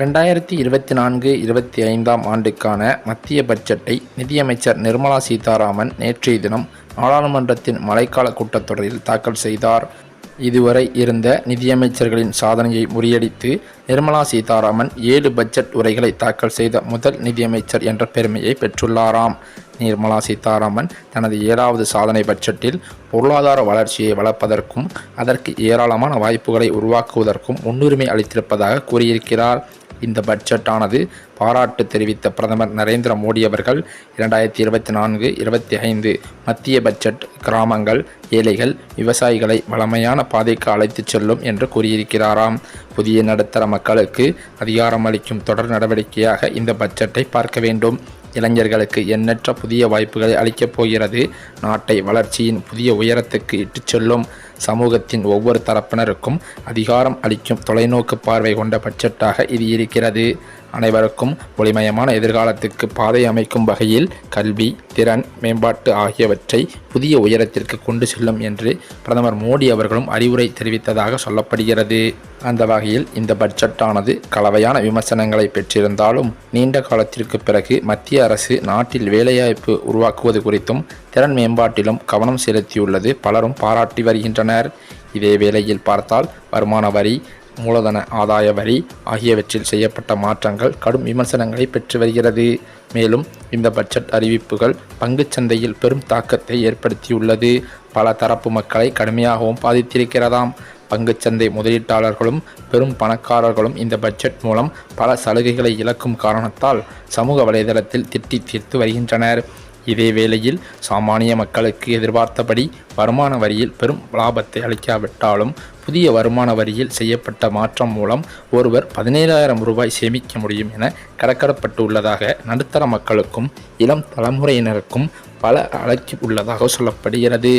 ரெண்டாயிரத்தி இருபத்தி நான்கு இருபத்தி ஐந்தாம் ஆண்டுக்கான மத்திய பட்ஜெட்டை நிதியமைச்சர் நிர்மலா சீதாராமன் நேற்றைய தினம் நாடாளுமன்றத்தின் மழைக்கால கூட்டத்தொடரில் தாக்கல் செய்தார். இதுவரை இருந்த நிதியமைச்சர்களின் சாதனையை முறியடித்து நிர்மலா சீதாராமன் ஏழு பட்ஜெட் உரைகளை தாக்கல் செய்த முதல் நிதியமைச்சர் என்ற பெருமையை பெற்றுள்ளாராம். நிர்மலா சீதாராமன் தனது ஏழாவது சாதனை பட்ஜெட்டில் பொருளாதார வளர்ச்சியை வளர்ப்பதற்கும் அதற்கு ஏராளமான வாய்ப்புகளை உருவாக்குவதற்கும் முன்னுரிமை அளித்திருப்பதாக கூறியிருக்கிறார். இந்த பட்ஜெட்டானது பாராட்டு தெரிவித்த பிரதமர் நரேந்திர மோடி அவர்கள் இரண்டாயிரத்தி இருபத்தி நான்கு இருபத்தி ஐந்து மத்திய பட்ஜெட் கிராமங்கள் ஏழைகள் விவசாயிகளை வளமையான பாதைக்கு அழைத்துச் செல்லும் என்று கூறியிருக்கிறாராம். புதிய நடுத்தர மக்களுக்கு அதிகாரம் அளிக்கும் தொடர் நடவடிக்கையாக இந்த பட்ஜெட்டை பார்க்க வேண்டும். இளைஞர்களுக்கு எண்ணற்ற புதிய வாய்ப்புகளை அளிக்கப் போகிறது. நாட்டை வளர்ச்சியின் புதிய உயரத்துக்கு இட்டுச் செல்லும். சமூகத்தின் ஒவ்வொரு தரப்பினருக்கும் அதிகாரம் அளிக்கும் தொலைநோக்கு பார்வை கொண்ட பட்ஜெட்டாக இது இருக்கிறது. அனைவருக்கும் ஒளிமயமான எதிர்காலத்துக்கு பாதை அமைக்கும் வகையில் கல்வி திறன் மேம்பாட்டு ஆகியவற்றை புதிய உயரத்திற்கு கொண்டு செல்லும் என்று பிரதமர் மோடி அவர்களும் அறிவுரை தெரிவித்ததாக சொல்லப்படுகிறது. அந்த வகையில் இந்த பட்ஜெட்டானது கலவையான விமர்சனங்களை பெற்றிருந்தாலும் நீண்ட காலத்திற்கு பிறகு மத்திய அரசு நாட்டில் வேலைவாய்ப்பு உருவாக்குவது குறித்தும் திறன் மேம்பாட்டிலும் கவனம் செலுத்தியுள்ளது பலரும் பாராட்டி வருகின்றனர். இதே வேளையில் பார்த்தால் வருமான வரி மூலதன ஆதாய வரி ஆகியவற்றில் செய்யப்பட்ட மாற்றங்கள் கடும் விமர்சனங்களை பெற்று வருகிறது. மேலும் இந்த பட்ஜெட் அறிவிப்புகள் பங்குச் சந்தையில் பெரும் தாக்கத்தை ஏற்படுத்தியுள்ளது. பல தரப்பு மக்களை கடுமையாகவும் பாதித்திருக்கிறதாம். பங்குச்சந்தை முதலீட்டாளர்களும் பெரும் பணக்காரர்களும் இந்த பட்ஜெட் மூலம் பல சலுகைகளை இழக்கும் காரணத்தால் சமூக வலைதளத்தில் திட்டி தீர்த்து வருகின்றனர். இதே வேளையில் சாமானிய மக்களுக்கு எதிர்பார்த்தபடி வருமான வரியில் பெரும் லாபத்தை அளிக்காவிட்டாலும் புதிய வருமான வரியில் செய்யப்பட்ட மாற்றம் மூலம் ஒருவர் பதினேழாயிரம் ரூபாய் சேமிக்க முடியும் என கணக்கிடப்பட்டுள்ளதாக நடுத்தர மக்களுக்கும் இளம் தலைமுறையினருக்கும் பல அழைச்சி உள்ளதாக சொல்லப்படுகிறது.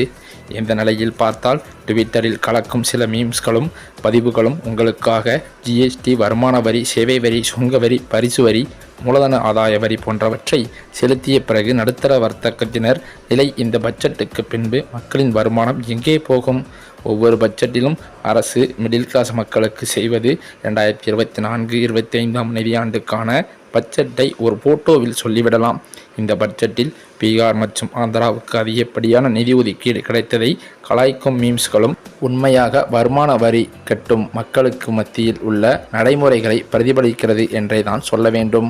இந்த நிலையில் பார்த்தால் ட்விட்டரில் கலக்கும் சில மீம்ஸ்களும் பதிவுகளும் உங்களுக்காக ஜிஎஸ்டி வருமான வரி சேவை வரி சுங்க வரி பரிசு வரி மூலதன ஆதாய வரி போன்றவற்றை செலுத்திய பிறகு நடுத்தர வர்த்தகத்தினர் நிலை இந்த பட்ஜெட்டுக்கு பின்பு மக்களின் வருமானம் எங்கே போகும்? ஒவ்வொரு பட்ஜெட்டிலும் அரசு மிடில் கிளாஸ் மக்களுக்கு செய்வது ரெண்டாயிரத்தி இருபத்தி நான்கு இருபத்தி ஐந்தாம் நிதியாண்டுக்கான பட்ஜெட்டை ஒரு போட்டோவில் சொல்லிவிடலாம். இந்த பட்ஜெட்டில் பீகார் மற்றும் ஆந்திராவுக்கு அதிகப்படியான நிதி ஒதுக்கீடு கிடைத்ததை கலாய்க்கும் மீம்ஸ்களும் உண்மையாக வருமான வரி கட்டும் மக்களுக்கு மத்தியில் உள்ள நடைமுறைகளை பிரதிபலிக்கிறது என்றே தான் சொல்ல வேண்டும்.